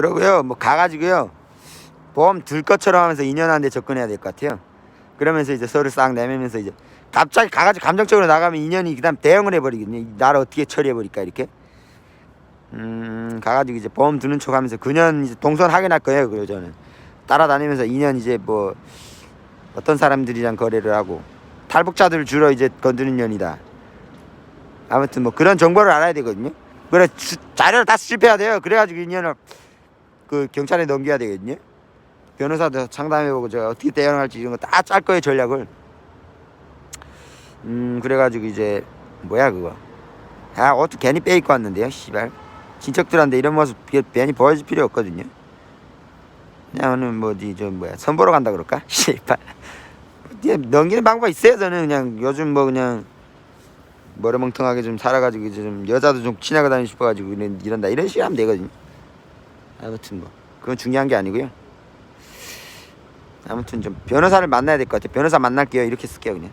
그러고요. 뭐 가가지고요. 보험 들 것처럼 하면서 인연한테 접근해야 될 것 같아요. 그러면서 이제 서로 싹 내밀면서 이제 갑자기 가가지고 감정적으로 나가면 인연이 그다음 대응을 해버리거든요. 나를 어떻게 처리해 버릴까 이렇게. 음 가가지고 이제 보험 드는 척하면서 그년 이제 동선 확인할 거예요 그리고 저는. 따라다니면서 인연 이제 뭐 어떤 사람들이랑 거래를 하고 탈북자들 주로 이제 건드는 년이다. 아무튼 뭐 그런 정보를 알아야 되거든요. 그래 주- 자료를 다 수집해야 돼요. 그래가지고 인연을 그 경찰에 넘겨야 되거든요 변호사도 상담해보고 제가 어떻게 대응할지 이런 거 다 짤 거예요 전략을. 음 그래가지고 이제 뭐야 그거. 아 옷도 괜히 빼입고 왔는데요 씨발. 친척들한테 이런 모습 비- 괜히 보여줄 필요 없거든요. 그냥 오늘 뭐지 좀 뭐야 선보러 간다 그럴까? 씨발. 그냥 넘기는 방법 있어요 저는. 그냥 요즘 뭐 그냥 머리멍텅하게 좀 살아가지고 이제 좀 여자도 좀 친하게 다니고 싶어가지고 이런, 이런다. 이런 식으로 하면 되거든요 아무튼 뭐. 그건 중요한 게 아니고요. 아무튼 좀 변호사를 만나야 될 것 같아요. 변호사 만날게요. 이렇게 쓸게요 그냥